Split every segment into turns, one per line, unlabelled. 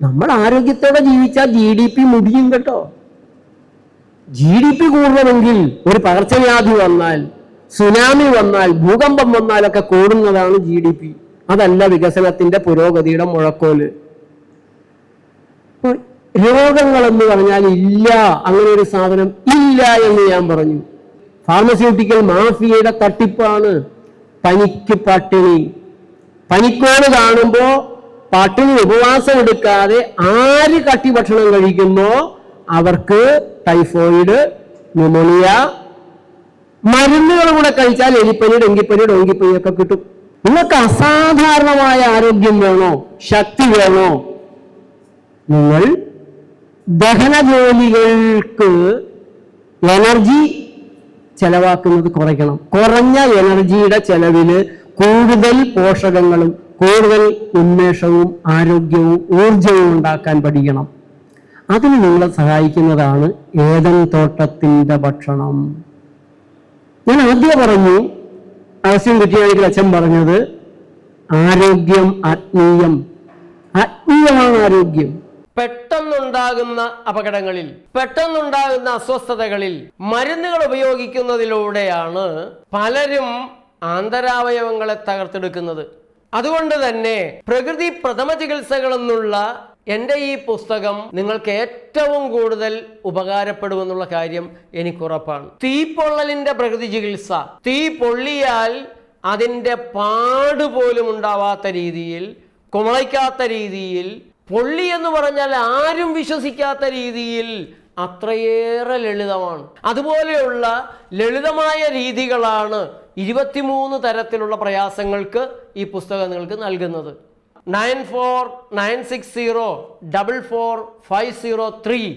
നമ്മൾ ആരോഗ്യത്തോടെ ജീവിച്ചാൽ ജി ഡി പി മുടിയും കേട്ടോ. ജി ഡി പി കൂടണമെങ്കിൽ ഒരു പകർച്ചവ്യാധി വന്നാൽ സുനാമി വന്നാൽ ഭൂകമ്പം വന്നാലൊക്കെ കൂടുന്നതാണ് ജി ഡി പി അതല്ല വികസനത്തിന്റെ പുരോഗതിയുടെ മുഴക്കോൽ. രോഗങ്ങൾ എന്ന് പറഞ്ഞാൽ ഇല്ല അങ്ങനെ ഒരു സാധനം ഇല്ല എന്ന് ഞാൻ പറഞ്ഞു. ഫാർമസ്യൂട്ടിക്കൽ മാഫിയയുടെ തട്ടിപ്പാണ് പനിക്ക് പട്ടിണി. പനിക്കോട് കാണുമ്പോ പട്ടിണി ഉപവാസം എടുക്കാതെ ആര് കട്ടി ഭക്ഷണം കഴിക്കുന്നോ അവർക്ക് ടൈഫോയിഡ് ന്യൂമോണിയ മരുന്നുകൾ കൂടെ കഴിച്ചാൽ എലിപ്പനി ഡെങ്കിപ്പനി ഡോങ്കിപ്പനി ഒക്കെ കിട്ടും. നിങ്ങൾക്ക് അസാധാരണമായ ആരോഗ്യം വേണോ? ശക്തി വേണോ? നിങ്ങൾ ദഹന ജോലികൾക്ക് എനർജി ചെലവാക്കുന്നത് കുറയ്ക്കണം. കുറഞ്ഞ എനർജിയുടെ ചെലവിൽ കൂടുതൽ പോഷകങ്ങളും കൂടുതൽ ഉന്മേഷവും ആരോഗ്യവും ഊർജവും ഉണ്ടാക്കാൻ പഠിക്കണം. അതിന് നിങ്ങളെ സഹായിക്കുന്നതാണ് ഏതൻ തോട്ടത്തിന്റെ ഭക്ഷണം. ഞാൻ ആദ്യം പറഞ്ഞു ആവശ്യം കുറ്റിയാണെങ്കിൽ അച്ഛൻ പറഞ്ഞത് ആരോഗ്യം ആത്മീയം. ആത്മീയമാണ് ആരോഗ്യം.
പെട്ടെന്നുണ്ടാകുന്ന അപകടങ്ങളിൽ പെട്ടെന്നുണ്ടാകുന്ന അസ്വസ്ഥതകളിൽ മരുന്നുകൾ ഉപയോഗിക്കുന്നതിലൂടെയാണ് പലരും ആന്തരാവയവങ്ങളെ തകർത്തെടുക്കുന്നത്. അതുകൊണ്ട് തന്നെ പ്രകൃതി പ്രഥമ ചികിത്സകളെന്നുള്ള എന്റെ ഈ പുസ്തകം നിങ്ങൾക്ക് ഏറ്റവും കൂടുതൽ ഉപകാരപ്പെടുമെന്നുള്ള കാര്യം എനിക്കുറപ്പാണ് തീപ്പൊള്ളലിന്റെ പ്രകൃതി ചികിത്സ. തീ പൊള്ളിയാൽ അതിന്റെ പാട് പോലും ഉണ്ടാവാത്ത രീതിയിൽ കുമളയ്ക്കാത്ത രീതിയിൽ പൊള്ളി എന്ന് പറഞ്ഞാൽ ആരും വിശ്വസിക്കാത്ത രീതിയിൽ അത്രയേറെ ലളിതമാണ്. അതുപോലെയുള്ള ലളിതമായ രീതികളാണ് ഇരുപത്തിമൂന്ന് തരത്തിലുള്ള പ്രയാസങ്ങൾക്ക് ഈ പുസ്തകം നിങ്ങൾക്ക് നൽകുന്നത്. Nine four nine six zero double four five zero three.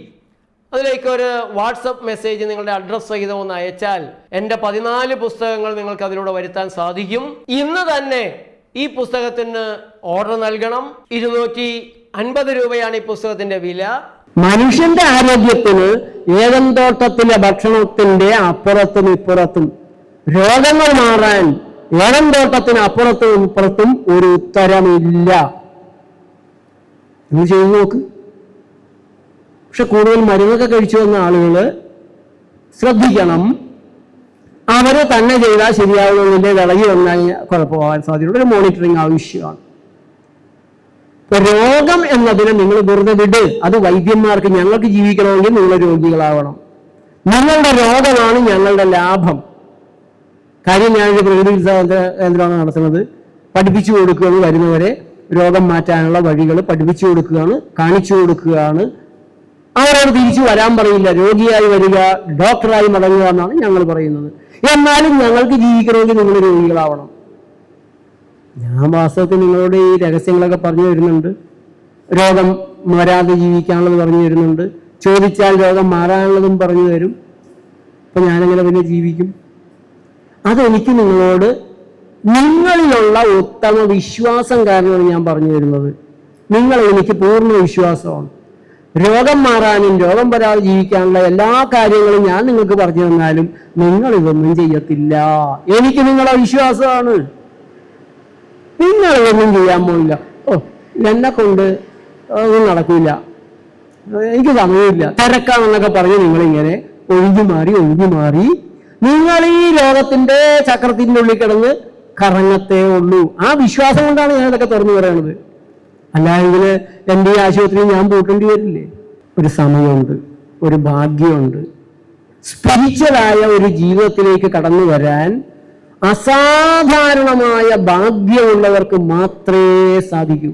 അതിലേക്ക് ഒരു വാട്സപ്പ് മെസ്സേജ് നിങ്ങളുടെ അഡ്രസ് സഹിതം ഒന്ന് അയച്ചാൽ എന്റെ പതിനാല് പുസ്തകങ്ങൾ നിങ്ങൾക്ക് അതിലൂടെ വരുത്താൻ സാധിക്കും. ഇന്ന് തന്നെ ഈ പുസ്തകത്തിന് ഓർഡർ നൽകണം. ഇരുന്നൂറ്റി അൻപത് രൂപയാണ് ഈ പുസ്തകത്തിന്റെ വില.
മനുഷ്യന്റെ ആരോഗ്യത്തിന് ഏതൻ തോട്ടത്തിലെ ഭക്ഷണത്തിന്റെ അപ്പുറത്തും ഇപ്പുറത്തും രോഗങ്ങൾ മാറാൻ ഏഴം തോട്ടത്തിന് അപ്പുറത്തും ഇപ്പുറത്തും ഒരു ഉത്തരമില്ല. എന്ന് ചെയ്തു നോക്ക്? പക്ഷെ കൂടുതൽ മരുന്നൊക്കെ കഴിച്ചു വന്ന ആളുകൾ ശ്രദ്ധിക്കണം. അവർ തന്നെ ചെയ്താൽ ശരിയാവുന്നതിന്റെ വിളകി വന്നാൽ കുഴപ്പമാകാൻ സാധ്യതയുള്ള ഒരു മോണിറ്ററിങ് ആവശ്യമാണ്. രോഗം എന്നതിനെ നിങ്ങൾ വെറുതെ വിട്. അത് വൈദ്യന്മാർക്ക് ഞങ്ങൾക്ക് ജീവിക്കണമെങ്കിൽ നിങ്ങൾ രോഗികളാവണം. നിങ്ങളുടെ രോഗമാണ് ഞങ്ങളുടെ ലാഭം. കാര്യം ഞാനൊരു പ്രകൃതി ചികിത്സാ കേന്ദ്ര- കേന്ദ്രമാണ് നടത്തുന്നത്. പഠിപ്പിച്ചു കൊടുക്കുകയാണ് വരുന്നവരെ. രോഗം മാറ്റാനുള്ള വഴികൾ പഠിപ്പിച്ചു കൊടുക്കുകയാണ് കാണിച്ചു കൊടുക്കുകയാണ്. അവരോട് തിരിച്ചു വരാൻ പറയില്ല. രോഗിയായി വരിക ഡോക്ടറായി മടങ്ങുക എന്നാണ് ഞങ്ങൾ പറയുന്നത്. എന്നാലും ഞങ്ങൾക്ക് ജീവിക്കണമെങ്കിൽ നിങ്ങൾ രോഗികളാവണം. ഞാൻ വാസ്തവത്തിൽ നിങ്ങളോട് ഈ രഹസ്യങ്ങളൊക്കെ പറഞ്ഞു തരുന്നുണ്ട് രോഗം വരാതെ ജീവിക്കാനുള്ളത് പറഞ്ഞു തരുന്നുണ്ട് ചോദിച്ചാൽ രോഗം മാറാനുള്ളതും പറഞ്ഞു തരും. അപ്പൊ ഞാനെങ്ങനെ പിന്നെ ജീവിക്കും? അതെനിക്ക് നിങ്ങളോട് നിങ്ങളിലുള്ള ഉത്തമ വിശ്വാസം കാരണമാണ് ഞാൻ പറഞ്ഞു തരുന്നത് നിങ്ങൾ എനിക്ക് പൂർണ വിശ്വാസമാണ്. രോഗം മാറാനും രോഗം വരാതെ ജീവിക്കാനുള്ള എല്ലാ കാര്യങ്ങളും ഞാൻ നിങ്ങൾക്ക് പറഞ്ഞു തന്നാലും നിങ്ങൾ ഇതൊന്നും ചെയ്യത്തില്ല. എനിക്ക് നിങ്ങളെ വിശ്വാസമാണ്. നിങ്ങൾ ഇതൊന്നും ചെയ്യാൻ പോയില്ല ഓ എന്നെ കൊണ്ട് ഒന്നും നടക്കില്ല എനിക്ക് സമയമില്ല. തിരക്കാണെന്നൊക്കെ പറഞ്ഞ് നിങ്ങളിങ്ങനെ ഒഴിഞ്ഞു മാറി ഒഴിഞ്ഞു മാറി നിങ്ങൾ ഈ ലോകത്തിന്റെ ചക്രത്തിന്റെ ഉള്ളിൽ കിടന്ന് കറങ്ങത്തേ ഉള്ളൂ. ആ വിശ്വാസം കൊണ്ടാണ് ഞാൻ ഇതൊക്കെ തുറന്നു പറയണത്. അല്ലായെങ്കിൽ എന്റെ ഈ ആശുപത്രി ഞാൻ പൂട്ടേണ്ടി വരില്ലേ ഒരു സമയമുണ്ട് ഒരു ഭാഗ്യമുണ്ട്. സ്പിരിച്വലായ ഒരു ജീവിതത്തിലേക്ക് കടന്നു വരാൻ അസാധാരണമായ ഭാഗ്യമുള്ളവർക്ക് മാത്രമേ സാധിക്കൂ.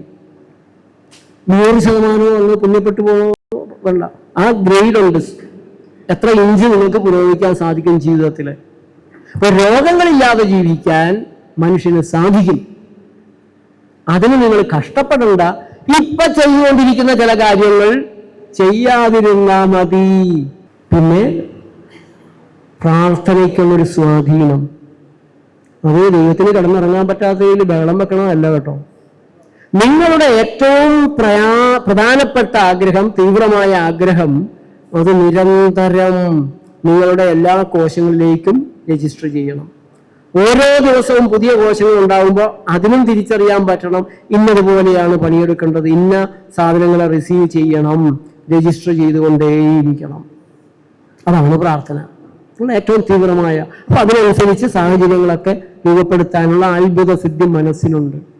നൂറ് ശതമാനവും അങ്ങ് പുണ്യപ്പെട്ടു പോകണ്ട ആ ഗ്രേഡ് ഉണ്ട് എത്ര ഇഞ്ച് നിങ്ങൾക്ക് പുരോഗമിക്കാൻ സാധിക്കും ജീവിതത്തിൽ അപ്പൊ രോഗങ്ങളില്ലാതെ ജീവിക്കാൻ മനുഷ്യന് സാധിക്കും. അതിന് നിങ്ങൾ കഷ്ടപ്പെടണ്ട. ഇപ്പൊ ചെയ്തുകൊണ്ടിരിക്കുന്ന ചില കാര്യങ്ങൾ ചെയ്യാതിരുന്നാ മതി. പിന്നെ പ്രാർത്ഥനയ്ക്കുള്ളൊരു സ്വാധീനം. അത് ദൈവത്തിന് കടന്നിറങ്ങാൻ പറ്റാത്തതിൽ ബഹളം വെക്കണമല്ല കേട്ടോ. നിങ്ങളുടെ ഏറ്റവും പ്രയാ പ്രധാനപ്പെട്ട ആഗ്രഹം തീവ്രമായ ആഗ്രഹം അത് നിരന്തരം നിങ്ങളുടെ എല്ലാ കോശങ്ങളിലേക്കും രജിസ്റ്റർ ചെയ്യണം. ഓരോ ദിവസവും പുതിയ കോശങ്ങൾ ഉണ്ടാകുമ്പോൾ അതിനും തിരിച്ചറിയാൻ പറ്റണം. ഇന്നതുപോലെയാണ് പണിയെടുക്കേണ്ടത്. ഇന്ന സാധനങ്ങളെ റിസീവ് ചെയ്യണം. രജിസ്റ്റർ ചെയ്തുകൊണ്ടേയിരിക്കണം. അതാണ് പ്രാർത്ഥന. ഏറ്റവും തീവ്രമായ. അപ്പൊ അതിനനുസരിച്ച് സാഹചര്യങ്ങളൊക്കെ രൂപപ്പെടുത്താനുള്ള അത്ഭുത സിദ്ധി മനസ്സിനുണ്ട്.